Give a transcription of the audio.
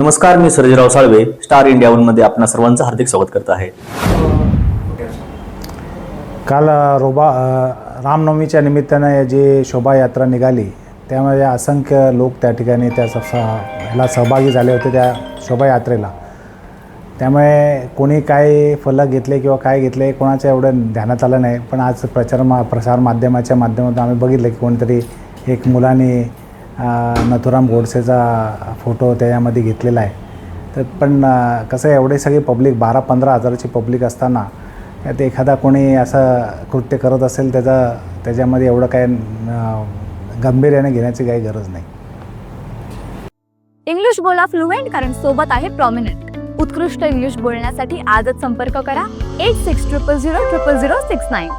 नमस्कार मी Sarjerao Salve star India वनमध्ये आपणा सर्वांचं हार्दिक स्वागत करत आहे. काल रोबा रामनवमीच्या निमित्तानं जी शोभायात्रा निघाली त्यामध्ये असंख्य लोक त्या ठिकाणी त्या स- ह्याला सहभागी झाले होते त्या शोभायात्रेला. त्यामुळे कोणी काय फलक घेतले किंवा काय घेतले कोणाच्या एवढं ध्यानात आलं नाही. पण आज प्रचार मा प्रसार माध्यमाच्या माध्यमातून आम्ही बघितलं की कोणीतरी एक मुलाने नथुराम गोडसेचा फोटो त्याच्यामध्ये घेतलेला आहे. तर पण कसं आहे एवढे सगळे पब्लिक बारा पंधरा हजाराची पब्लिक असताना त्यात एखादा कोणी असं कृत्य करत असेल त्याचा त्याच्यामध्ये एवढं काय गंभीर्याने घेण्याची काही गरज नाही. इंग्लिश बोला फ्लुएंट कारण सोबत आहे प्रॉमिनंट उत्कृष्ट इंग्लिश बोलण्यासाठी आजच संपर्क करा. Eight six triple zero triple zero six nine